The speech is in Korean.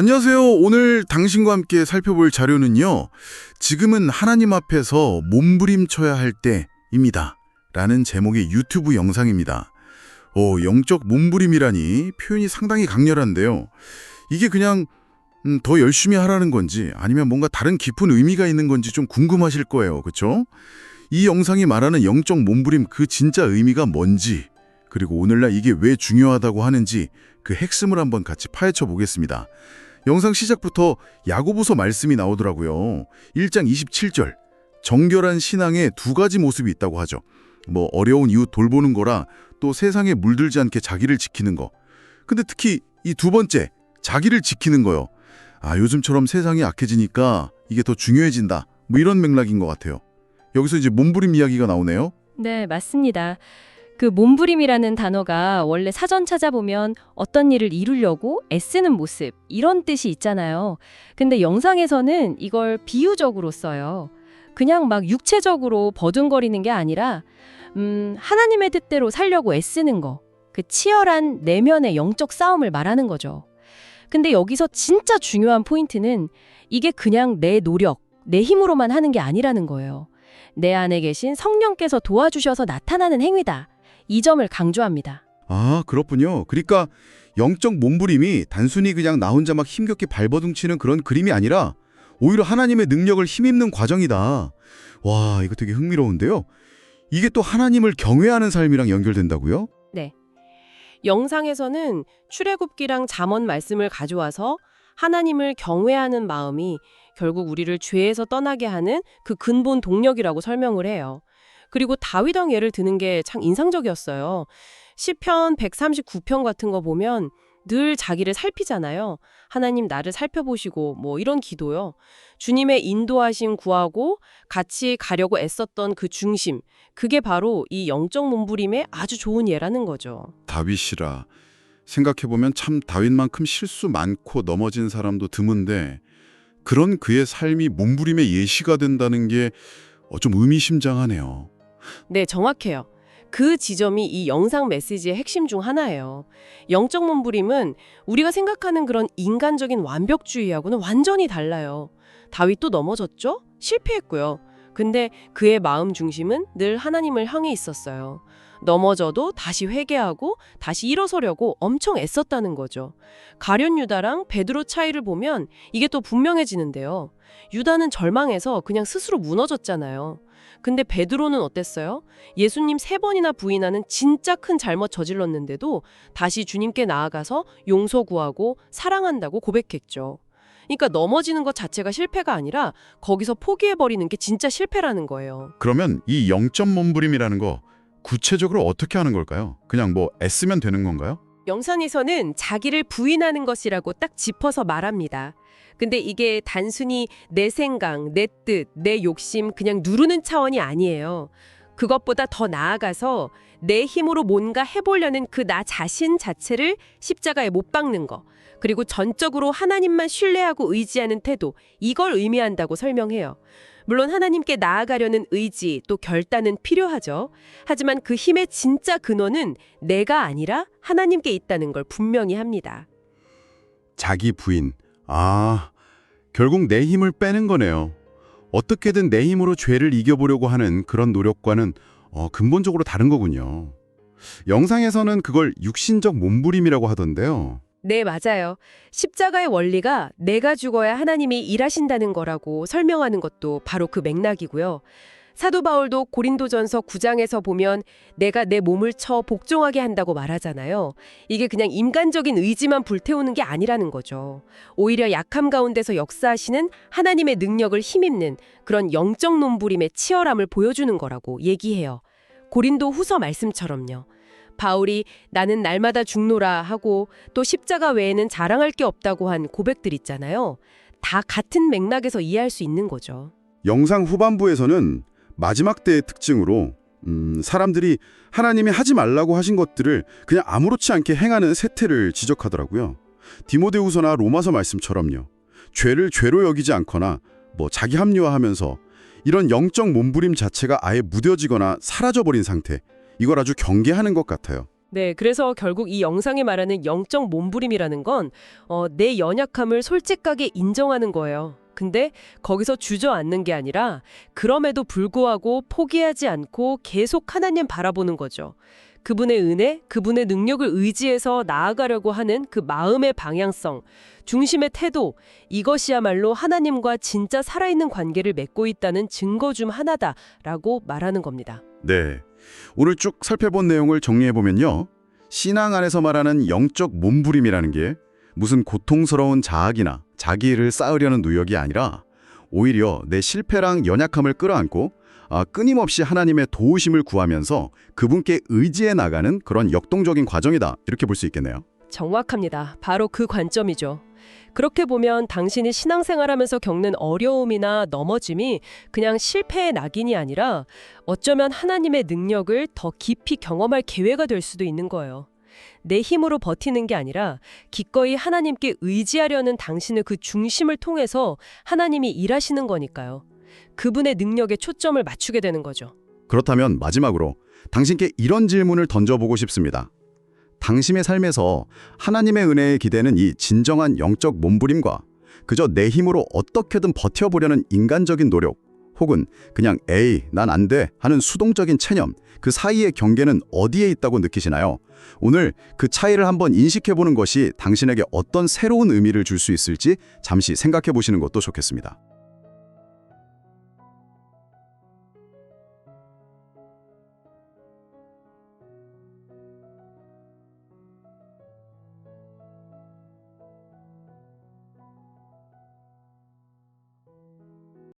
안녕하세요. 오늘 당신과 함께 살펴볼 자료는요. 지금은 하나님 앞에서 몸부림쳐야 할 때입니다. 라는 제목의 유튜브 영상입니다. 오, 영적 몸부림이라니 표현이 상당히 강렬한데요. 이게 그냥 음, 더 열심히 하라는 건지 아니면 뭔가 다른 깊은 의미가 있는 건지 좀 궁금하실 거예요. 그렇죠? 이 영상이 말하는 영적 몸부림 그 진짜 의미가 뭔지 그리고 오늘날 이게 왜 중요하다고 하는지 그 핵심을 한번 같이 파헤쳐 보겠습니다. 영상 시작부터 야고보서 말씀이 나오더라고요. 1장 27절. 정결한 신앙에 두 가지 모습이 있다고 하죠. 뭐 어려운 이웃 돌보는 거라 또 세상에 물들지 않게 자기를 지키는 거. 근데 특히 이 두 번째, 자기를 지키는 거요. 아, 요즘처럼 세상이 악해지니까 이게 더 중요해진다. 뭐 이런 맥락인 것 같아요. 여기서 이제 몸부림 이야기가 나오네요. 네, 맞습니다. 그 몸부림이라는 단어가 원래 사전 찾아보면 어떤 일을 이루려고 애쓰는 모습 이런 뜻이 있잖아요. 근데 영상에서는 이걸 비유적으로 써요. 그냥 막 육체적으로 버둥거리는 게 아니라 음, 하나님의 뜻대로 살려고 애쓰는 거. 그 치열한 내면의 영적 싸움을 말하는 거죠. 근데 여기서 진짜 중요한 포인트는 이게 그냥 내 노력, 내 힘으로만 하는 게 아니라는 거예요. 내 안에 계신 성령께서 도와주셔서 나타나는 행위다. 이 점을 강조합니다. 아, 그렇군요. 그러니까 영적 몸부림이 단순히 그냥 나 혼자 막 힘겹게 발버둥치는 그런 그림이 아니라 오히려 하나님의 능력을 힘입는 과정이다. 와, 이거 되게 흥미로운데요. 이게 또 하나님을 경외하는 삶이랑 연결된다고요? 영상에서는 출애굽기랑 잠언 말씀을 가져와서 하나님을 경외하는 마음이 결국 우리를 죄에서 떠나게 하는 그 근본 동력이라고 설명을 해요. 그리고 다윗왕 예를 드는 게 참 인상적이었어요. 시편 139편 같은 거 보면 늘 자기를 살피잖아요. 하나님 나를 살펴보시고 뭐 이런 기도요. 주님의 인도하심 구하고 같이 가려고 애썼던 그 중심, 그게 바로 이 영적 몸부림의 아주 좋은 예라는 거죠. 다윗이라. 생각해보면 참 다윗만큼 실수 많고 넘어진 사람도 드문데 그런 그의 삶이 몸부림의 예시가 된다는 게 어, 좀 의미심장하네요. 네, 정확해요. 그 지점이 이 영상 메시지의 핵심 중 하나예요. 영적 몸부림은 우리가 생각하는 그런 인간적인 완벽주의하고는 완전히 달라요. 다윗도 넘어졌죠? 실패했고요. 근데 그의 마음 중심은 늘 하나님을 향해 있었어요. 넘어져도 다시 회개하고 다시 일어서려고 엄청 애썼다는 거죠. 가련 유다랑 베드로 차이를 보면 이게 또 분명해지는데요. 유다는 절망해서 그냥 스스로 무너졌잖아요. 근데 베드로는 어땠어요? 예수님 세 번이나 부인하는 진짜 큰 잘못 저질렀는데도 다시 주님께 나아가서 용서 구하고 사랑한다고 고백했죠. 그러니까 넘어지는 것 자체가 실패가 아니라 거기서 포기해버리는 게 진짜 실패라는 거예요. 그러면 이 영적 몸부림이라는 거 구체적으로 어떻게 하는 걸까요? 그냥 뭐 애쓰면 되는 건가요? 영상에서는 자기를 부인하는 것이라고 딱 짚어서 말합니다. 근데 이게 단순히 내 생각, 내 뜻, 내 욕심 그냥 누르는 차원이 아니에요. 그것보다 더 나아가서 내 힘으로 뭔가 해보려는 그 나 자신 자체를 십자가에 못 박는 거. 그리고 전적으로 하나님만 신뢰하고 의지하는 태도. 이걸 의미한다고 설명해요. 물론 하나님께 나아가려는 의지 또 결단은 필요하죠. 하지만 그 힘의 진짜 근원은 내가 아니라 하나님께 있다는 걸 분명히 합니다. 자기 부인. 아, 결국 내 힘을 빼는 거네요. 어떻게든 내 힘으로 죄를 이겨보려고 하는 그런 노력과는 어, 근본적으로 다른 거군요. 영상에서는 그걸 육신적 몸부림이라고 하던데요. 네, 맞아요. 십자가의 원리가 내가 죽어야 하나님이 일하신다는 거라고 설명하는 것도 바로 그 맥락이고요. 사도 바울도 고린도전서 9장에서 보면 내가 내 몸을 쳐 복종하게 한다고 말하잖아요. 이게 그냥 인간적인 의지만 불태우는 게 아니라는 거죠. 오히려 약함 가운데서 역사하시는 하나님의 능력을 힘입는 그런 영적 논부림의 치열함을 보여주는 거라고 얘기해요. 고린도 후서 말씀처럼요. 바울이 나는 날마다 죽노라 하고 또 십자가 외에는 자랑할 게 없다고 한 고백들 있잖아요. 다 같은 맥락에서 이해할 수 있는 거죠. 영상 후반부에서는 마지막 때의 특징으로 음, 사람들이 하나님이 하지 말라고 하신 것들을 그냥 아무렇지 않게 행하는 세태를 지적하더라고요. 디모데후서나 로마서 말씀처럼요. 죄를 죄로 여기지 않거나 뭐 자기 합리화하면서 이런 영적 몸부림 자체가 아예 무뎌지거나 사라져버린 상태. 이걸 아주 경계하는 것 같아요. 네, 그래서 결국 이 영상이 말하는 영적 몸부림이라는 건 어, 내 연약함을 솔직하게 인정하는 거예요. 근데 거기서 주저앉는 게 아니라 그럼에도 불구하고 포기하지 않고 계속 하나님 바라보는 거죠. 그분의 은혜, 그분의 능력을 의지해서 나아가려고 하는 그 마음의 방향성, 중심의 태도, 이것이야말로 하나님과 진짜 살아있는 관계를 맺고 있다는 증거 중 하나다라고 말하는 겁니다. 네. 오늘 쭉 살펴본 내용을 정리해보면요. 신앙 안에서 말하는 영적 몸부림이라는 게 무슨 고통스러운 자학이나 자기를 쌓으려는 노력이 아니라 오히려 내 실패랑 연약함을 끌어안고 아, 끊임없이 하나님의 도우심을 구하면서 그분께 의지해 나가는 그런 역동적인 과정이다. 이렇게 볼 수 있겠네요. 정확합니다. 바로 그 관점이죠. 그렇게 보면 당신이 신앙생활하면서 겪는 어려움이나 넘어짐이 그냥 실패의 낙인이 아니라 어쩌면 하나님의 능력을 더 깊이 경험할 기회가 될 수도 있는 거예요. 내 힘으로 버티는 게 아니라 기꺼이 하나님께 의지하려는 당신의 그 중심을 통해서 하나님이 일하시는 거니까요. 그분의 능력에 초점을 맞추게 되는 거죠. 그렇다면 마지막으로 당신께 이런 질문을 던져보고 싶습니다. 당신의 삶에서 하나님의 은혜에 기대는 이 진정한 영적 몸부림과 그저 내 힘으로 어떻게든 버텨보려는 인간적인 노력 혹은 그냥 에이 난 안 돼 하는 수동적인 체념 그 사이의 경계는 어디에 있다고 느끼시나요? 오늘 그 차이를 한번 인식해보는 것이 당신에게 어떤 새로운 의미를 줄 수 있을지 잠시 생각해 보시는 것도 좋겠습니다.